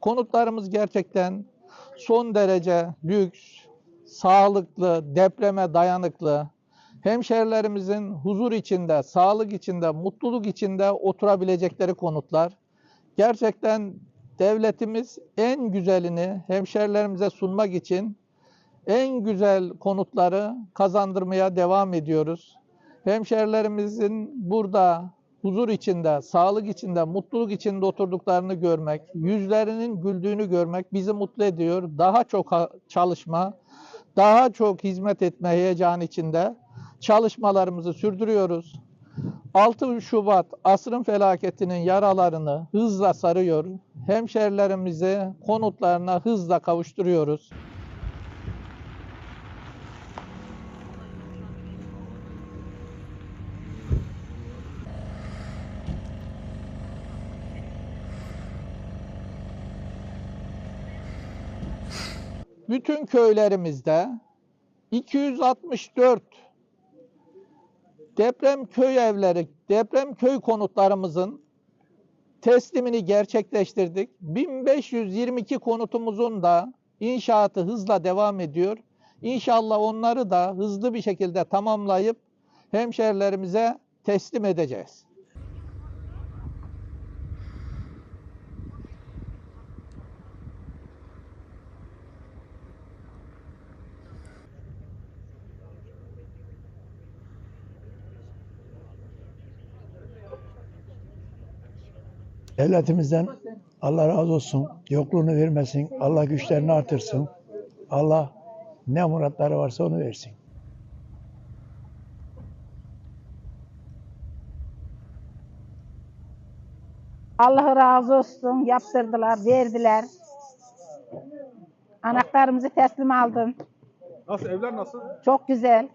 Konutlarımız gerçekten son derece lüks, sağlıklı, depreme dayanıklı. Hemşerilerimizin huzur içinde, sağlık içinde, mutluluk içinde oturabilecekleri konutlar. Gerçekten devletimiz en güzelini hemşerilerimize sunmak için en güzel konutları kazandırmaya devam ediyoruz. Hemşerilerimizin burada huzur içinde, sağlık içinde, mutluluk içinde oturduklarını görmek, yüzlerinin güldüğünü görmek bizi mutlu ediyor. Daha çok çalışma, daha çok hizmet etme heyecanı içinde çalışmalarımızı sürdürüyoruz. 6 Şubat asrın felaketinin yaralarını hızla sarıyor. Hemşerilerimizi konutlarına hızla kavuşturuyoruz. Bütün köylerimizde 264 deprem köy evleri, deprem köy konutlarımızın teslimini gerçekleştirdik. 1522 konutumuzun da inşaatı hızla devam ediyor. İnşallah onları da hızlı bir şekilde tamamlayıp hemşerilerimize teslim edeceğiz. Devletimizden Allah razı olsun. Yokluğunu vermesin. Allah güçlerini artırsın. Allah ne muratları varsa onu versin. Allah razı olsun. Yaptırdılar, verdiler. Anahtarımızı teslim aldım. Nasıl evler nasıl? Çok güzel.